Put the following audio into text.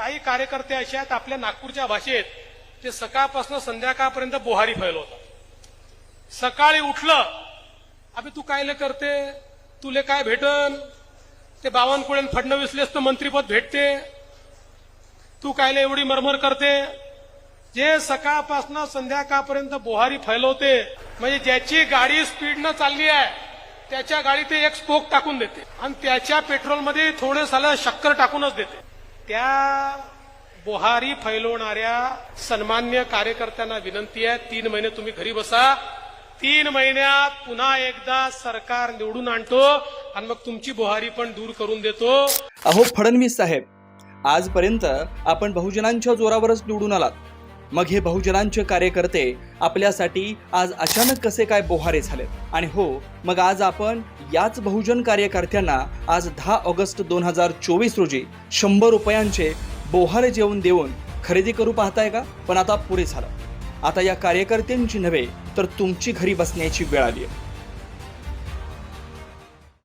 काही कार्यकर्ते असे आहेत आपल्या नागपूरच्या भाषेत ते सकाळपासून संध्याकाळपर्यंत बोहारी फैलवतात सकाळी उठलं अभि तू कायले करते? तुले काय भेटन? ते बावनकुळे फडणवीसलेच तर मंत्रीपद भेटते. तू कायले एवढी मरमर करते? जे सकाळपासून संध्याकाळपर्यंत बोहारी फैलवते म्हणजे ज्याची गाडी स्पीडनं चालली आहे त्याच्या गाडी ते एक स्पोक टाकून देते. आणि त्याच्या पेट्रोलमध्ये थोडे साला शक्कर टाकूनच देते. त्या बोहारी फैलवणाऱ्या सन्मान्य कार्यकर्त्यांना विनंती आहे तीन महिने तुम्ही घरी बसा. तीन महिन्यात पुन्हा एकदा सरकार निवडून आणतो आणि मग तुमची बोहारी पण दूर करून देतो. अहो फडणवीस साहेब आजपर्यंत आपण बहुजनांच्या जोरावरच निवडून आलात. मग हे बहुजनांचे कार्यकर्ते आपल्यासाठी आज अचानक कसे काय बोहारे झाले आणि हो मग आज आपण याच बहुजन कार्यकर्त्यांना आज दहा ऑगस्ट दोन हजार चोवीस रोजी शंभर रुपयांचे बोहारे जेवण देऊन खरेदी करू पाहताय का? पण आता पुरे झालं. आता या कार्यकर्त्यांची नव्हे तर तुमची घरी बसण्याची वेळ आली आहे.